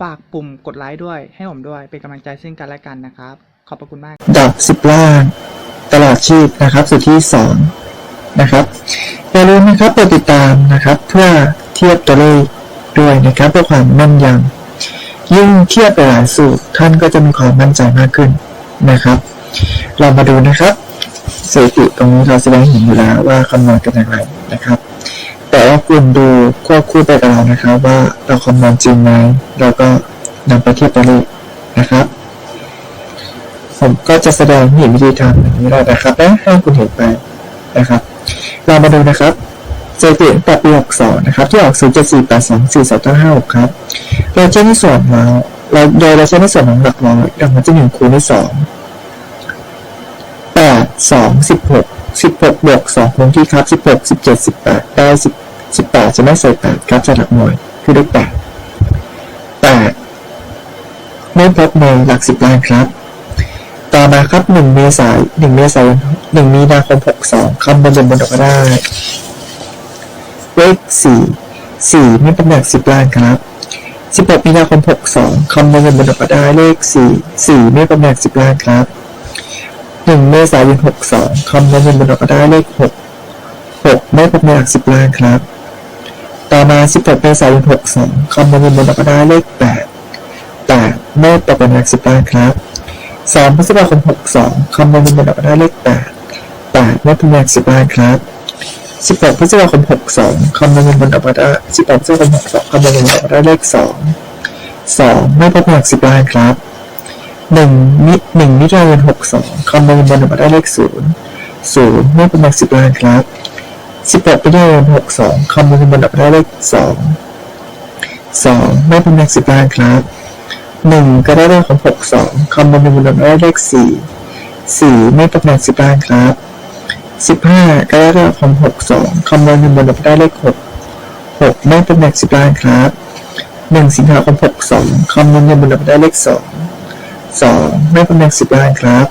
ฝากปุ่มกดไลค์ด้วยให้ผมด้วยเป็นกำลังใจซึ่งกันและกันนะครับ ขอบพระคุณมากดับสิบล่าง ตลอดชีพนะครับสุดที่สองนะครับอย่าลืมนะครับกดติดตามนะครับ เพื่อเทียบตัวเลขด้วยนะครับเพื่อความแม่นยำยิ่งเทียบหลายสูตรท่านก็จะมีความมั่นใจมากขึ้นนะครับ เรามาดูนะครับสถิติตรงนี้เราแสดงให้เห็นอยู่แล้วว่าคำนวณกันอย่างไรนะครับ แต่ว่าคุณดูควบคู่ไปกับเรานะครับ ว่าเราคำนวณจริงไหมเราก็นำไปเทียบตัวเลขนะครับ ผมก็จะแสดงห้เห็นวิธีทำอย่างนี้แล้วนะครับและให้คุณเห็นไปนะครับ เรามาดูนะครับเจติตั้งแต่ปี62นะครับ ที่ออก 0 7 4 8 2 4 2 5 6ครับเราใช้ในส่วนมาเราโดยเราใช้ในส่วนของหลักร้อยดังนั้นจะหนึ่งคูณด้วย2 8 2 16 16บหกสิบหกบวก2คงที่ครับ16 17 18ได้10 18 จะไม่ใส่8ครับจะหลักหน่วยคือได้8 8ไม่พบในหลัก 10ล้านครับ ต่อมาครับ 1 เมษายน1เมษายน1มีนาคม 62คำบนบนบนออกได้เลข4 4 ไม่เป็นหลัก 10ล้านครับ16มีนาคม 62คำบนบนบนออกได้เลข 4 4ไม่เป็นหลัก10ล้านครับ 1 เมษายน 62คำบนบนบนออกได้เลข 6 6 ไม่เป็นหลัก10ล้านครับ มา16เมษายน62คำบนบนบนออกมาได้เลข 8 8ไม่เป็นหลัก10ล้านครับสามพฤษภาคมหกสองคำนวณเป็นระได้เลขแปดแปดไม่เป็นเลขสิบล้านครับสิบหกพฤษภาคมหกสองคำนวณเป็นระดับได้สิบกพฤษภาคมหกสองคำนวณเป็นระได้เลขสองสองไม่เป็นเลขสิบล้านครับหนึ่งมิหนึ่งมิถุนายนหกสองคำนวณเป็นระได้เลขศูนย์ศูนย์ไม่เป็นเลขสิบล้านครับ สิบหกมิถุนายนหกสองคำนวณเป็นดับได้เลขสองสองไม่เป็นเลขสิบล้านครับหนึ่งก็ได้เลขของหกสองคำนวณเป็นมูลได้เลขสี่สี่ไม่เป็นเลขสิบล้านครับสิบห้าก็ได้เลขของหกสองคำนวณเป็นมูลได้เลขหกหกไม่เป็นเลขสิบล้านครับหนึ่งสิงหาคมหกสองคำนวณเป็นมูลได้เลขสองสองไม่เป็นเลขสิบล้านครับ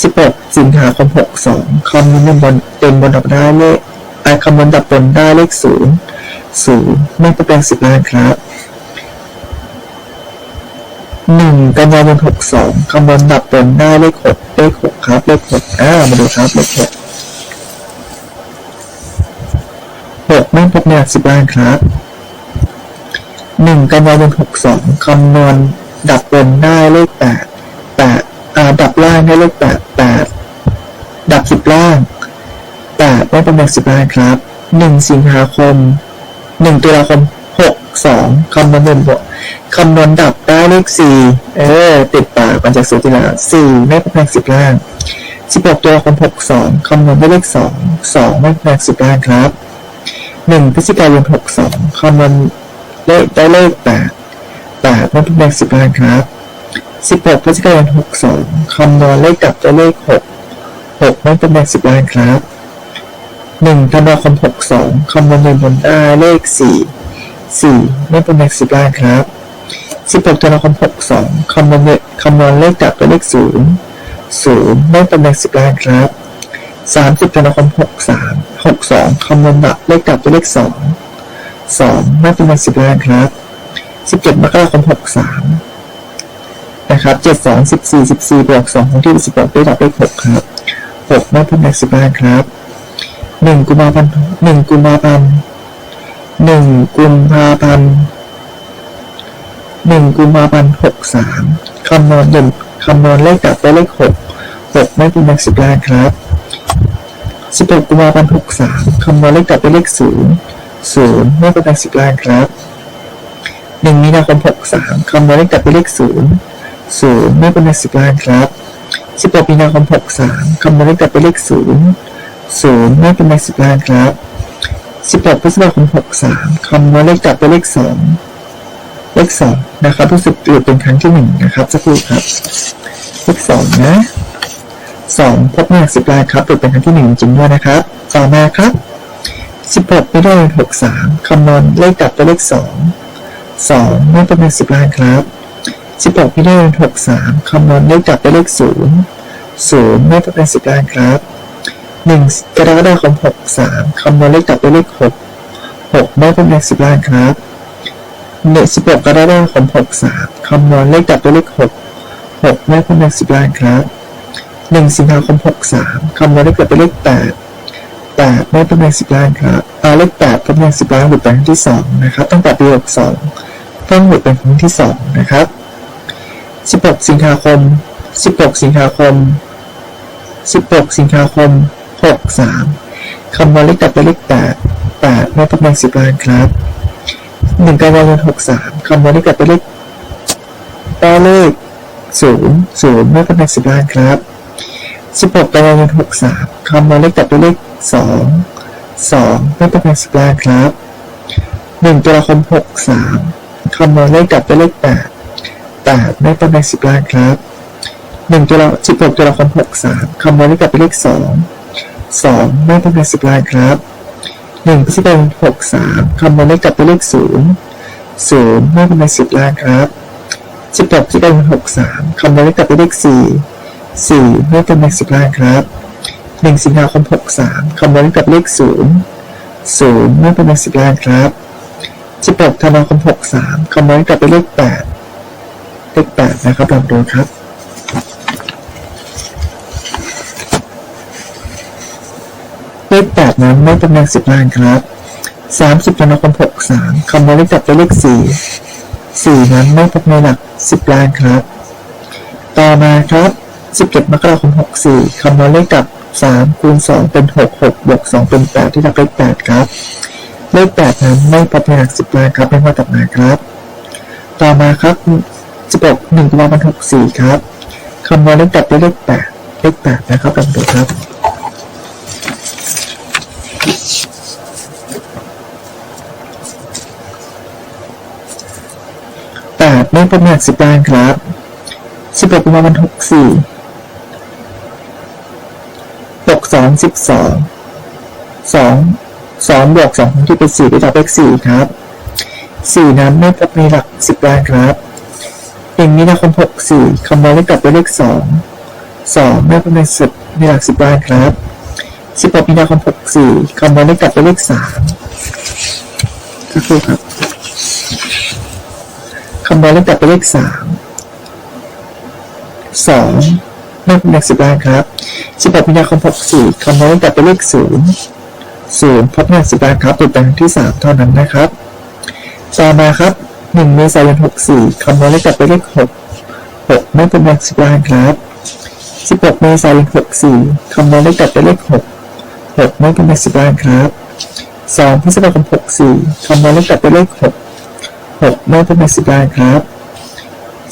สิบหกสิงหาคมหกสองคำนวณเป็นบนเป็นบนดับได้เลขไอคำนวณดับบนได้เลขศูนย์ศูนย์ไม่เป็นเลขสิบล้านครับหนึ่งกันยายนหกสองคำนวณดับเป็นได้เลขหกเลขหกครับ เลขหกอ่า มาดูครับ เลขหกหกไม่พบในหลักสิบล้านครับหนึ่งกันยายนหกสองคำนวณดับเป็นได้เลขแป อ่าดับล่างได้เลขแปดแปดดับสิบล่างแปดไม่เป็นหลักสิบล้านครับหนึ่งสิงหาคมหนึ่งตุลาคมหกสองคำนวณเป็นบวกคำนวณดับได้เลขสี่เออติดปากมาจากสูตรที่แล้วสี่ไม่เป็นแปลงสิบล่างสิบหกตัวคำหกสองคำนวณได้เลขสองสองไม่เป็นแปลงสิบล่างครับหนึ่งพฤศจิกายนหกสองคำนวณเลขได้เลขแปดแปดไม่เป็นแปลงสิบล่างครับ สิบหกพฤศจิกายนหกสองคำนวณเลขดับได้เลขหกหกไม่เป็นแปลงสิบล่างครับหนึ่งธันวาคมหกสองคำนวณเงินบนได้เลขสี่สี่ไม่เป็นเลขสิบล้านครับสิบหกธันวาคมหกสองคำนวณเลขคำนวณเลขดับเป็นเลขศูนย์ศูนย์ไม่เป็นเลขสิบล้านครับสามสิบธันวาคมหกสามหกสองคำนวณดับเลขดับเป็นเลขสองสองไม่เป็นเลขสิบล้านครับสิบเจ็ดมกราคมหกสาม นะครับเจ็ดสองสิบสี่สิบสี่บวกสองของที่สิบหกได้ดับเลขหกครับหกไม่เป็นเลขสิบล้านครับหนึ่งกุมภาพันธ์หนึ่งกุมภาพันธ์หนึ่งกุมภาพันธ์หนึ่งกุมภาพันธ์หกสามคำนวณเด่นคำนวณเลขดับได้เลขหกหกไม่เป็นเลขสิบล้านครับสิบหกกุมภาพันธ์หกสามคำนวณเลขกลับเป็นเลขศูนย์ศูนย์ไม่เป็นเลขสิบล้านครับหนึ่งมีนาคมหกสามคำนวณเลขกลับเป็นเลขศูนย์ ศูนย์ไม่เป็นสิบล้านครับสิบหกมีนาคมหกสามคำนวณเลขกลับเป็นเลขศูนย์ศูนย์ไม่เป็นสิบล้านครับสิบหกพฤษภาคมหกสามคำนวณเลขกลับเป็นเลขสองเลขสองนะครับรู้สึกหลุดเป็นครั้งที่หนึ่งนะครับสักครู่ครับเลขสองนะสองพบมากสิบล้านครับหลุดเป็นครั้งที่หนึ่งจริงด้วยนะครับ ต่อมาครับสิบหกไม่ได้หกสามคำนวณเลขกลับเป็นเลขสองสองไม่เป็นสิบล้านครับ สิบหกไม่ได้หกสามคำนวณเลขกลับเป็นเลขศูนย์ศูนย์ไม่เป็นสิบล้านครับหนึ่งกรกฎาคมหกสามคำนวณเลขกลับเป็นเลขหกหกไม่ต้องเป็นสิบล้านครับหนึ่งสิบหกกรกฎาคมหกสามคำนวณเลขกลับเป็นเลขหกหกแม่พนักสิบล้านครับหนึ่งสิงหาคมหกสามคำนวณได้เกิดเป็นเลขแปดแปดแม่พนักสิบล้านครับเอาเลขแปดพนักสิบล้านหลุดเป็นครั้งที่สองนะครับตั้งแต่ปีหกสองต้องหลุดเป็นครั้งที่สองนะครับ สิบหกสิงหาคมสิบหกสิงหาคมสิบหกสิงหาคมหกสามคำนวณเลขแปดเป็นเลขแปดแปดแม่พนักสิบล้านครับหนึ่งกันยายนหกสามคำนวณได้เกิดเป็นเลขแปดเลขศูนย์ศูนย์ไม่เป็นเลขสิบล้านครับสิบหกกันยายนหกสามคำนวณเลขกลับเป็นเลขสองสองไม่เป็นเลขสิบล้านครับหนึ่งตุลาคมหกสามคำนวณเลขกลับเป็นเลขแปด แปดไม่เป็นเลขสิบล้านครับหนึ่งตุลาสิบหกตุลาคมหกสามคำนวณเลขกลับเป็นเลขสองสองไม่เป็นเลขสิบล้านครับหนึ่งพฤศจิกายนหกสามคำนวณเลขกลับเป็นเลขศูนย์ศูนย์ไม่เป็นเลขสิบล้านครับสิบหกที่เป็นหกสามคำนวณเลขกลับเป็นเลขสี่สี่ไม่เป็นเลขสิบล้านครับหนึ่งสิงหาคมหกสามคำนวณเลขกลับเลขศูนย์ศูนย์ไม่เป็นเลขสิบล้านครับสิบหกธันวาคมหกสามคำนวณเลขกลับเป็นเลขแปด เลขแปดนะครับลองดูครับเลขแปดนั้นไม่เป็นเลขสิบล้านครับสามสิบธันวาคมหกสามคำนวณเลขกลับเป็นเลขสี่สี่นั้นไม่พบในหลักสิบล้านครับ ต่อมาครับสิบเจ็ดมกราคมหกสี่คำนวณเลขกับสามคูณสองเป็นหกหกบวกสองเป็นแปดที่รับเลขแปดครับเลขแปดนั้นไม่พบในหลักสิบล้านครับไม่ว่าตัดมาครับ ต่อมาครับ สิบหกหนึ่งกุมาพันธ์หกสี่ครับคำนวณเลขกับเป็นเลขแปดเลขแปดนะครับลองดูครับแปดไม่ประมาณสิบล้านครับสิบหกประมาณหกสี่หกสองสิบสองสองสองบวกสองที่เป็นสี่ได้ตอบเลขสี่ครับสี่นั้นไม่พบในหลักสิบล้านครับ งมีนาคมหกสี่คำนวณเลขกลับเป็นเลขสองสองไม่พบในสิบในหลักสิบล้านครับสิบหกมีนาคมหกสี่คำนวณเลขกลับเป็นเลขสามก็คือครับคำนวณเลขกลับเป็นเลขสามสองไม่เป็นเลขสิบล้านครับสิบหกมีนาคมหกสี่คำนวณเลขกลับเป็นเลขศูนย์ศูนย์พบเลขสิบล้านครับเป็นแปลงที่สามเท่านั้นนะครับ ต่อมาครับ หนึ่งเมษายนหกสี่คำนวณเลขกลับเป็นเลขหกหกไม่เป็นเลขสิบล้านครับสิบหกเมษายนหกสี่คำนวณเลขกลับเป็นเลขหกหกไม่เป็นเลขสิบล้านครับสองพฤษภาคมหกสี่คำนวณเลขกลับเป็นเลขหกหกไม่เป็นเลขสิบล้านครับ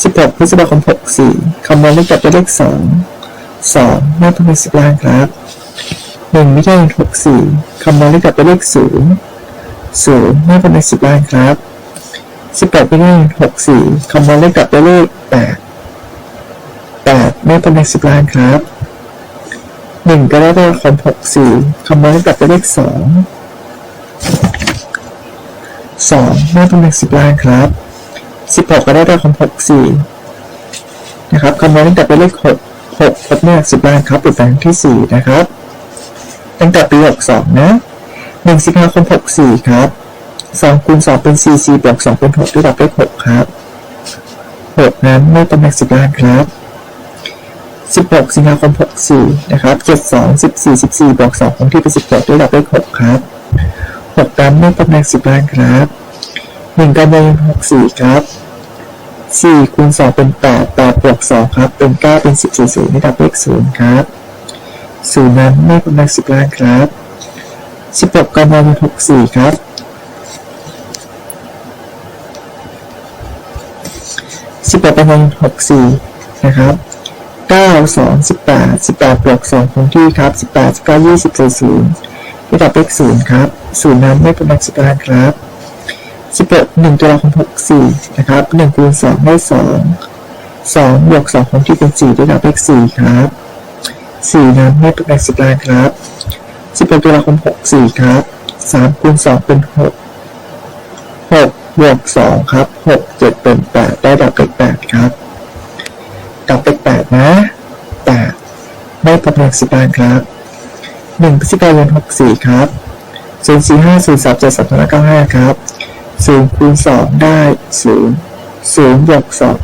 สิบหกพฤษภาคมหกสี่คำนวณเลขกลับเป็นเลขสองสองไม่เป็นเลขสิบล้านครับหนึ่งมิถุนายนหกสี่คำนวณเลขกลับเป็นเลขศูนย์ศูนย์ไม่เป็นเลขสิบล้านครับ สิบแปดมิถุนายนหกสี่คำนวณเลขกลับเป็นเลขแปดแปดไม่เป็นเลขสิบล้านครับหนึ่งกรกฎาคมหกสี่คำนวณเลขกลับเป็นเลขสองสองไม่เป็นเลขสิบล้านครับสิบหกก็ได้ได้คำหกสี่นะครับคำนวณตั้งแต่เป็นเลขหกหกครบเนี่ยสิบล้านครับเป็นแปลงที่สี่นะครับ ตั้งแต่ปีหกสองนะหนึ่งสิงหาคมหกสี่ครับ สองคูณสองเป็นสี่สี่บวกสองเป็นหกที่ดับเลขหกครับหกนั้นไม่เป็นเลขสิบล้านครับสิบหกสิงหาคมหกสี่นะครับเจ็ดสองสิบสี่สิบสี่บวกสองคงที่เป็นสิบหกที่ดับเลขหกครับหกนั้นไม่ตำแหน่งสิบล้านครับหนึ่งกันยายนหกสี่ครับสี่คูณสองเป็นแปดแปดบวกสองครับ เป็นเก้าเป็นสิบสี่ศูนย์นี่ดับเลขศูนย์ครับศูนย์นั้นไม่เป็นหลักสิบล้านครับสิบหกกำลังหกสี่ครับ สิบหกกำลังหกสี่นะครับเก้าสองสิบแปดสิบแปดบวกสองคงที่ครับสิบแปดสิบเก้ายี่สิบสี่ศูนย์ระดับเลขศูนย์ครับศูนย์นั้นไม่เป็นหลักสิบล้านครับสิบหกหนึ่งตัวละครหกสี่นะครับหนึ่งคูณสองได้สองสองบวกสองคงที่เป็นสี่ระดับเลขสี่ครับสี่นั้นไม่เป็นหลักสิบล้านครับสิบเป็นตัวละครหกสี่ครับสามคูณสองเป็นหกหก บวกสองครับหกเจ็ดเป็นแปดได้ดับเลขแปดครับดับเลขแปดนะแปดไม่เป็นหลักสิบล้านครับหนึ่งพฤศจิกายนหกสี่ครับศูนย์สี่ห้าศูนย์สามเจ็ดสองเก้าห้าครับศูนย์คูณสองได้ศูนย์ศูนย์บวกสอง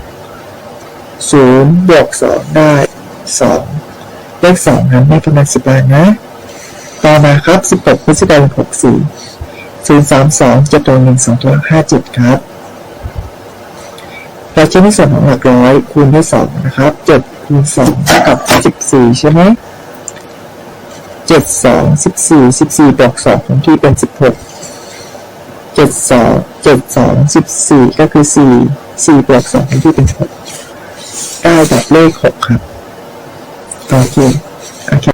ศูนย์บวกสองได้สองเลขสองนั้นไม่เป็นหลักสิบล้านนะ ต่อมาครับสิบหกพฤศจิกายนหกสี่ ศูนย์สามสองเจ็ดตัวหนึ่งสองตัวห้าเจ็ดครับเราใช้ในส่วนของหลักร้อยคูณด้วยสองนะครับเจ็ดคูณสองเท่ากับสิบสี่ใช่ไหมเจ็ดสองสิบสี่สิบสี่บวกสองคงที่เป็นสิบหกเจ็ดสองเจ็ดสองสิบสี่ก็คือสี่สี่บวกสองคงที่เป็นหกได้แบบเลขหกครับโอเคโอเค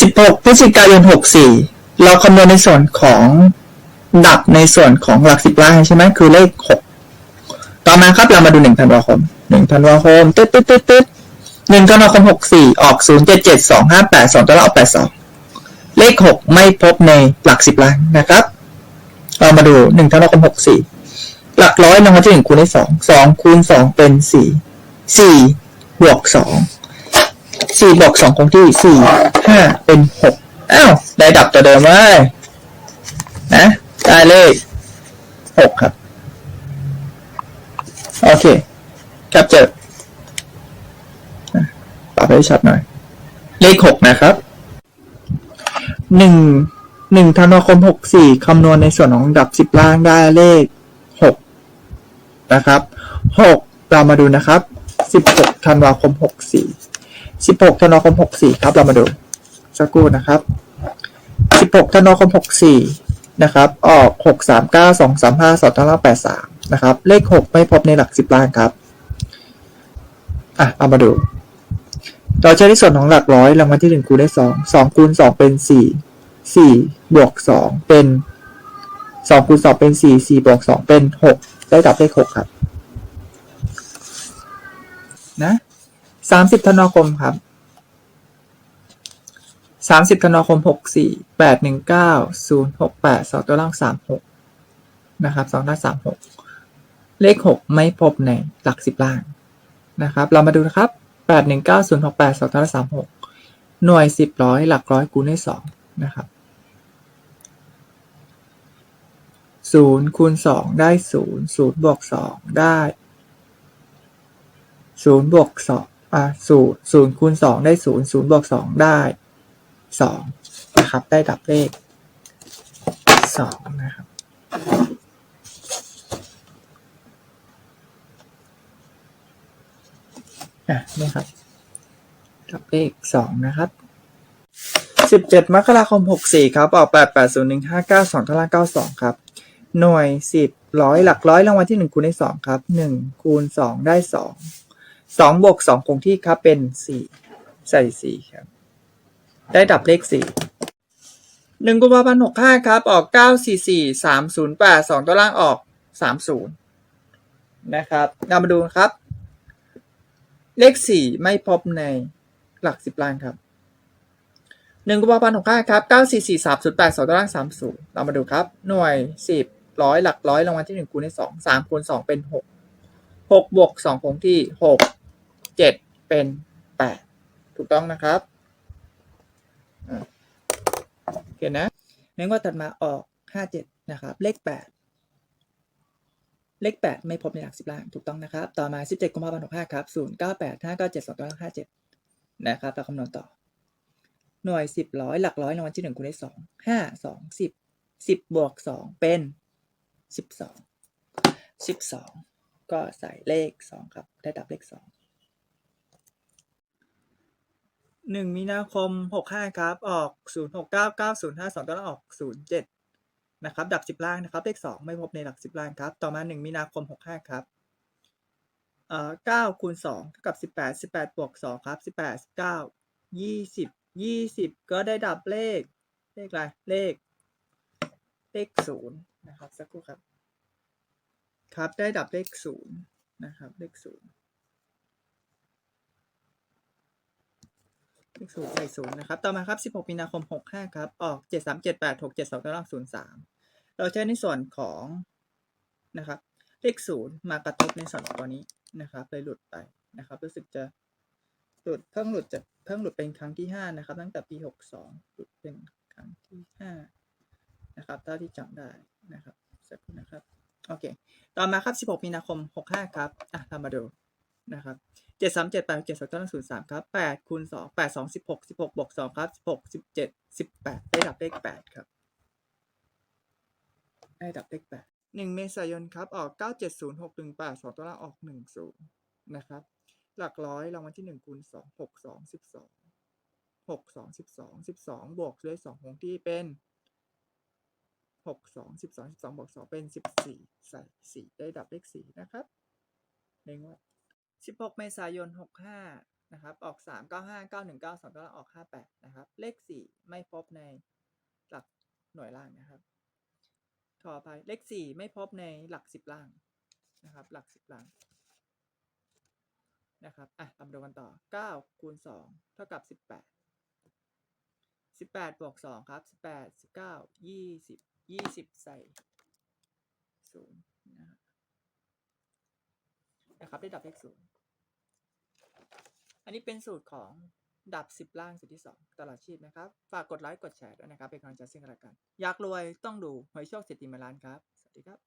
สิบหกพฤศจิกายนหกสี่ เราคำนวณในส่วนของดับในส่วนของหลักสิบล้านใช่ไหมคือเลขหกต่อมาครับเรามาดูหนึ่งธันวาคมหนึ่งธันวาคมตึ๊ดตึ๊ดตึ๊ดตึ๊ดหนึ่งธันวาคมหกสี่ออกศูนย์เจ็ดเจ็ดสองห้าแปดสองตัวละออกแปดสองเลขหกไม่พบในหลักสิบล้านนะครับ เรามาดูหนึ่งธันวาคมหกสี่หลักร้อยรางวัลที่หนึ่งคูณได้สองสองคูณสองเป็นสี่สี่บวกสองสี่บวกสองคงที่สี่ห้าเป็นหก อ้าวได้ดับตัวเดิมเว้ยนะ ได้เลขหกครับ โอเคแคปเจอปรับให้ชัดหน่อย เลขหกนะครับหนึ่งหนึ่งธันวาคมหกสี่คำนวณในส่วนของดับสิบล่างได้เลขหกนะครับหกเรามาดูนะครับ16ธันวาคม64 16ธันวาคม64ครับเรามาดู สักครู่นะครับ 16ธันวาคม64 นะครับ ออก 639 235 2 83 นะครับ เลข 6 ไม่พบในหลัก 10ล้านครับ อะ เอามาดู เราใช้ในส่วนของหลักร้อยรางวัลที่ 1 คูณได้ 2 2คูณ2 เป็น 4 4 บวก 2 เป็น 2คูณ2เป็น 4 4 บวก 2 เป็น 6 ได้ดับเลข 6 ครับ นะสามสิบธันวาคมครับ สามสิบธันวาคมหกสี่แปดหนึ่งเก้าศูนย์หกแปดสองตัวล่างสามหกนะครับสองด้านสามหกเลขหกไม่พบในหลักสิบล่างนะครับ เรามาดูนะครับแปดหนึ่งเก้าศูนย์หกแปดสองตัวล่างสามหกหน่วยสิบร้อยหลักร้อยคูณด้วยสองนะครับศูนย์คูณสองได้ศูนย์ศูนย์บวกสองได้ศูนย์บวกสองอ่าศูนย์ศูนย์คูณสองได้ศูนย์ศูนย์บวกสองได้ สองนะครับ ได้ดับเลขสองนะครับ อะนี่ครับ ดับเลขสองนะครับสิบเจ็ดมกราคมหกสี่ครับออกแปดแปดศูนย์หนึ่งห้าเก้าสองล่างเก้าสองครับ หน่วยสิบร้อยหลักร้อยรางวัลที่หนึ่งคูณได้สองครับหนึ่งคูณสองได้สองสองบวกสองคงที่ครับเป็นสี่ใส่สี่ครับ ได้ดับเลขสี่หนึ่งกุมภาพันธ์หกห้าครับ ออกเก้าสี่สี่สามศูนย์แปดสองตัวล่างออกสามศูนย์นะครับเรามาดูครับ เลขสี่ไม่พบในหลักสิบล้านครับหนึ่งกุมภาพันธ์หกห้าครับเก้าสี่สี่สามศูนย์แปดสองตัวล่างสามศูนย์เรามาดูครับ หน่วยสิบร้อยหลักร้อยรางวัลที่หนึ่งคูณในสองสามคูณสองเป็นหกหกบวกสองคงที่หกเจ็ดเป็นแปดถูกต้องนะครับ โอเคนะในงวดถัดมาออกห้าเจ็ดนะครับ เลขแปดเลขแปดไม่พบในหลักสิบล้านถูกต้องนะครับ ต่อมาสิบเจ็ดกุมภาพันธ์หกห้าครับศูนย์เก้าแปดห้าเก้าเจ็ดสองเก้าห้าเจ็ดนะครับเราคำนวณต่อ หน่วยสิบร้อยหลักร้อยรางวัลที่หนึ่งคูณได้สองห้าสองสิบสิบบวกสองเป็นสิบสองสิบสองก็ใส่เลขสองครับ ได้ดับเลขสอง หนึ่งมีนาคมหกห้าครับ ออกศูนย์หกเก้าเก้าศูนย์ห้าสองตัวละออกศูนย์เจ็ดนะครับดับสิบล่างนะครับเลขสองไม่พบในหลักสิบล่างครับ ต่อมาหนึ่งมีนาคมหกห้าครับเอ่อเก้าคูณสองเท่ากับสิบแปดสิบแปดบวกสองครับสิบแปดสิบเก้ายี่สิบยี่สิบก็ได้ดับเลข เลขอะไรเลข เลขศูนย์นะครับสักครู่ครับ ครับได้ดับเลขศูนย์นะครับ เลขศูนย์ เลขศูนย์ใส่ศูนย์นะครับ ต่อมาครับ 16 มีนาคม 65 ครับ ออก 737867203 เราใช้ในส่วนของนะครับ เลขศูนย์มากระทบในส่วนของตัวนี้นะครับ เลยหลุดไปนะครับ รู้สึกจะหลุดเพิ่งหลุดจะเพิ่งหลุดเป็นครั้งที่ 5 นะครับ ตั้งแต่ปี 62 หลุดเป็นครั้งที่ 5 นะครับเท่าที่จำได้นะครับสักครู่นะครับ โอเค ต่อมาครับ 16 มีนาคม 65 ครับ อะทำมาดู นะครับเจ็ดสามเจ็ดแปดเจ็ดสองต้นศูนย์สามครับแปดคูณสองแปดสองสิบหกสิบหกบวกสองครับสิบหกสิบเจ็ดสิบแปดได้ดับเลขแปดครับได้ดับเลขแปดหนึ่งเมษายนครับออกเก้าเจ็ดศูนย์หกหนึ่งแปดสองตัวละออกหนึ่งศูนย์นะครับ หลักร้อยรางวัลที่หนึ่งคูณสองหกสองสิบสองหกสองสิบสองสิบสองบวกด้วยสองคงที่เป็นหกสองสิบสองสิบสองบวกสองเป็นสิบสี่ใส่สี่ได้ดับเลขสี่นะครับในงวด 16 เมษายน 65 นะครับ ออก 3 95 91 92ตัวละออก 58 นะครับ เลข 4 ไม่พบในหลักหน่วยล่างนะครับขออภัยเลข 4 ไม่พบในหลัก 10 ล่างนะครับ หลัก 10 ล่างนะครับอะตามดูกันต่อ 9 คูณ 2 เท่ากับ 18 18บวก2ครับ 18 19 20 20 ใส่0นะครับนะครับได้ดับเลขศูนย์ อันนี้เป็นสูตรของดับ 10 ล่างสุดที่ 2 ตลอดชีพนะครับ ฝากกดไลค์กดแชร์ด้วยนะครับ เป็นกำลังใจซึ่งกันและกัน อยากรวยต้องดูหวยโชคเศรษฐีมาล้านครับ สวัสดีครับ